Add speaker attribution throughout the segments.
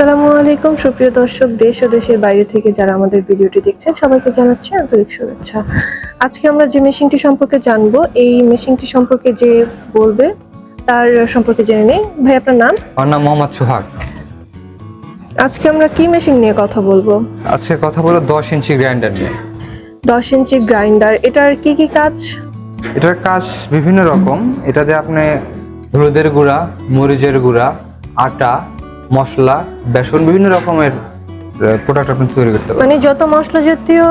Speaker 1: আসসালামু আলাইকুম। সুপ্রিয় দর্শক দেশ ও দেশের বাইরে থেকে যারা আমাদের ভিডিওটি দেখছেন সবাইকে জানাচ্ছি আন্তরিক শুভেচ্ছা। আজকে আমরা যে মেশিনটি সম্পর্কে জানব এই মেশিনটি সম্পর্কে যে বলবে তার সম্পর্কে জেনে নেই। ভাই আপনার নাম?
Speaker 2: আমার নাম মোহাম্মদ সোহাগ।
Speaker 1: আজকে আমরা কি মেশিন নিয়ে কথা বলব?
Speaker 2: আজকে কথা বলো দশ ইঞ্চি গ্রাইন্ডার নিয়ে।
Speaker 1: দশ ইঞ্চি গ্রাইন্ডার এটার কি কি কাজ?
Speaker 2: এটার কাজ বিভিন্ন রকম। এটাতে আপনি হলুদের গুঁড়া মরিচের গুঁড়া আটা মশলা বেসন বিভিন্ন রকমের প্রোডাক্ট আপনি তৈরি করতে পারেন।
Speaker 1: মানে যত মশলা জাতীয়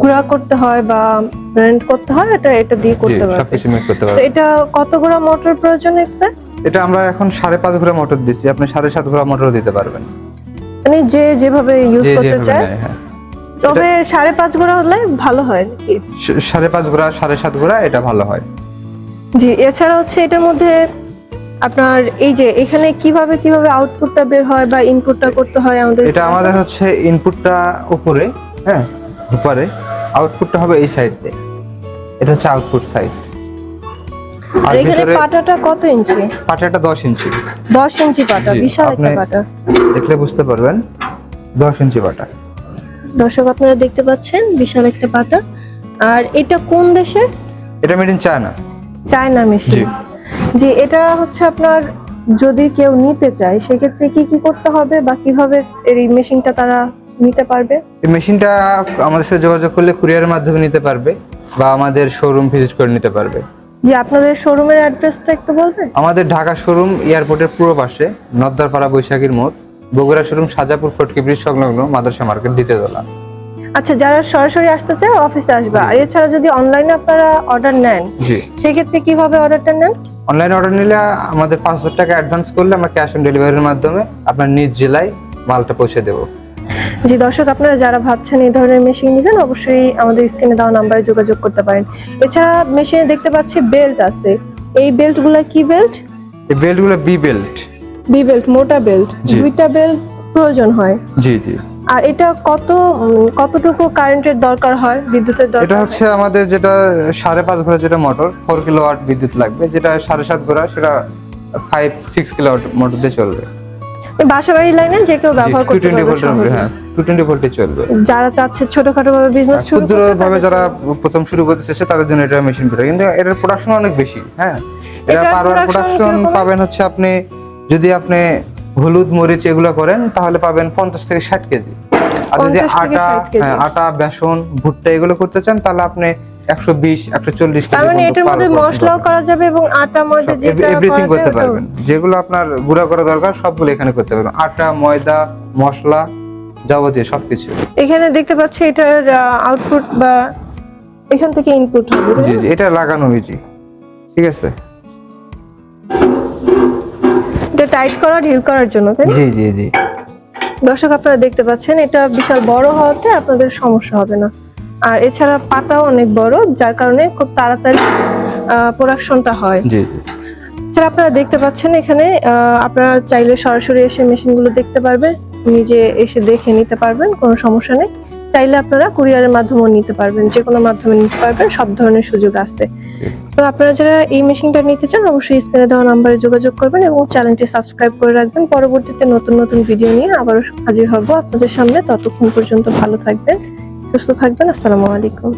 Speaker 1: গুঁড়া করতে হয় বা ব্লেন্ড করতে হয় এটা এটা দিয়ে করতে পারবে।
Speaker 2: সবকিছু মিক্স করতে পারবেন
Speaker 1: এটা কত গুঁড়া মোটর প্রয়োজন একটা
Speaker 2: এটা আমরা এখন সাড়ে পাঁচ ঘোড়া মোটর দিচ্ছি। আপনি সাড়ে সাত ঘোড়া মোটরও দিতে পারবেন।
Speaker 1: মানে যে যেভাবে ইউজ করতে চায়।
Speaker 2: হ্যাঁ।
Speaker 1: তবে সাড়ে পাঁচ গুঁড়া হলে ভালো হয় নাকি?
Speaker 2: সাড়ে পাঁচ ঘোড়া সাড়ে সাত ঘোড়া এটা ভালো হয়।
Speaker 1: জি এছাড়া হচ্ছে এটার মধ্যে আপনার এই যে এখানে কীভাবে কীভাবে আউটপুটটা বের হয় বা ইনপুটটা করতে হয় আমাদের
Speaker 2: এটা আমাদের হচ্ছে ইনপুটটা উপরে হ্যাঁ উপরে আউটপুটটা হবে এই সাইড দিয়ে। এটা হচ্ছে আউটপুট সাইড
Speaker 1: আর এখানে পাটাটা কত ইঞ্চি?
Speaker 2: পাটাটা দশ ইঞ্চি।
Speaker 1: দশ ইঞ্চি পাটা বিশাল একটা পাটা।
Speaker 2: দেখলে বুঝতে পারবেন দশ ইঞ্চি পাটা।
Speaker 1: দর্শক আপনারা দেখতে পাচ্ছেন বিশাল একটা পাটা। আর এটা কোন দেশের?
Speaker 2: এটা made in China
Speaker 1: China machine
Speaker 2: জি।
Speaker 1: জি এটা হচ্ছে আপনার যদি কেউ নিতে চায় সেক্ষেত্রে কি কি করতে হবে বা কীভাবে এই মেশিনটা তারা নিতে পারবে?
Speaker 2: এই মেশিনটা আমাদের সাথে যোগাযোগ করলে কুরিয়ারের মাধ্যমে নিতে পারবে বা আমাদের শোরুম ভিজিট করে নিতে পারবে।
Speaker 1: যে আপনাদের শোরুমের অ্যাড্রেসটা একটু বলবেন?
Speaker 2: আমাদের ঢাকা শোরুম এয়ারপোর্টের পূর্ব পাশে নদ্দারপাড়া বৈশাখীর মোড় বগুড়া শোরুম সাজাপুর ফটকি ব্রিজ সংলগ্ন মাদ্রাসা মার্কেট দ্বিতীয় তলা।
Speaker 1: আচ্ছা যারা সরাসরি আসতে চায় অফিসে আসবে। আর এছাড়া যদি অনলাইনে আপনারা অর্ডার নেন
Speaker 2: জি।
Speaker 1: সেক্ষেত্রে কীভাবে অর্ডারটা নেন?
Speaker 2: অনলাইন অর্ডার নিলে আমাদের পাঁচ হাজার টাকা অ্যাডভান্স করলে আমরা ক্যাশ অন ডেলিভারির মাধ্যমে আপনার নিজ জেলায় মালটা পৌঁছে দেবো।
Speaker 1: জি দর্শক আপনারা যারা ভাবছেন এই ধরনের মেশিন নেবেন অবশ্যই আমাদের স্ক্রিনে দেওয়া নাম্বারে যোগাযোগ করতে পারেন। এছাড়া মেশিনে দেখতে পাচ্ছি বেল্ট আছে। এই বেল্টগুলো কি বেল্ট
Speaker 2: এই বেল্টগুলো বি বেল্ট
Speaker 1: বি বেল্ট মোটা বেল্ট দুইটা বেল্ট প্রয়োজন হয়।
Speaker 2: জি জি।
Speaker 1: আর এটা কত কতটুকু কারেন্টের দরকার হয় বিদ্যুতের
Speaker 2: এটা
Speaker 1: দরকার
Speaker 2: হচ্ছে আমাদের যেটা সাড়ে পাঁচ ঘোড়া যেটা মোটর ফোর কিলো ওয়াট বিদ্যুৎ লাগবে যেটা সাড়ে সাত ঘোড়া সেটা five six kilowatt motor দিয়ে চলবে।
Speaker 1: বাসাবাড়ি লাইনে যে কেউ ব্যবহার করতে পারবে
Speaker 2: হ্যাঁ ভোল্টে চলবে।
Speaker 1: যারা চাচ্ছে ছোটখাটো ভাবে বিজনেস শুরু করতে
Speaker 2: ভাবে যারা প্রথম শুরু করতে চাইছে তাদের জন্য এটা মেশিন করে কিন্তু এটার প্রোডাকশন অনেক বেশি হ্যাঁ। এটা
Speaker 1: এটার
Speaker 2: প্রোডাকশন পাবেন হচ্ছে আপনি যদি আপনি হলুদ মরিচ এগুলো করেন তাহলে পাবেন পঞ্চাশ থেকে ষাট কেজি। আর যদি আটা
Speaker 1: 60 কেজি।
Speaker 2: হ্যাঁ আটা বেসন ভুট্টা এগুলো করতে চান তাহলে আপনি একশো বিশ একশো চল্লিশ
Speaker 1: তার মানে এটার মধ্যে মশলাও করা যাবে এবং আটা ময়দা যেটা
Speaker 2: এভরিথিং করতে পারবেন। যেগুলো আপনার গুঁড়া করা দরকার সবগুলো এখানে করতে পারবেন। আটা ময়দা মশলা যাবতীয় সবকিছু।
Speaker 1: এখানে দেখতে পাচ্ছি এটার আউটপুট বা এখান থেকে ইনপুট হবে?
Speaker 2: জি এটা লাগানো হয়েছে ঠিক আছে?
Speaker 1: টাইট করা ঢিল করার জন্য তাই না?
Speaker 2: জি জি জি।
Speaker 1: দর্শক আপনারা দেখতে পাচ্ছেন এটা বিশাল বড় হওয়াতে আপনাদের সমস্যা হবে না। আর এছাড়া পাটাও অনেক বড় যার কারণে খুব তাড়াতাড়ি প্রোডাকশনটা হয়।
Speaker 2: জি জি।
Speaker 1: এছাড়া আপনারা দেখতে পাচ্ছেন এখানে আপনারা চাইলে সরাসরি এসে মেশিনগুলো দেখতে পারবেন নিজে এসে দেখে নিতে পারবেন কোনো সমস্যা নেই। চাইলে আপনারা কুরিয়ারের মাধ্যমে নিতে পারবেন যে কোনো মাধ্যমে নিতে পারবেন, সব ধরনের সুযোগ আছে। তো আপনারা যারা এই মেশিনটা নিতে চান, অবশ্যই স্ক্রিনে দেওয়া নাম্বারে যোগাযোগ করবেন এবং চ্যানেলটি সাবস্ক্রাইব করে রাখবেন। পরবর্তীতে নতুন নতুন ভিডিও নিয়ে আবারও হাজির হব আপনাদের সামনে। ততক্ষণ পর্যন্ত ভালো থাকবেন, সুস্থ থাকবেন। আসসালামু আলাইকুম।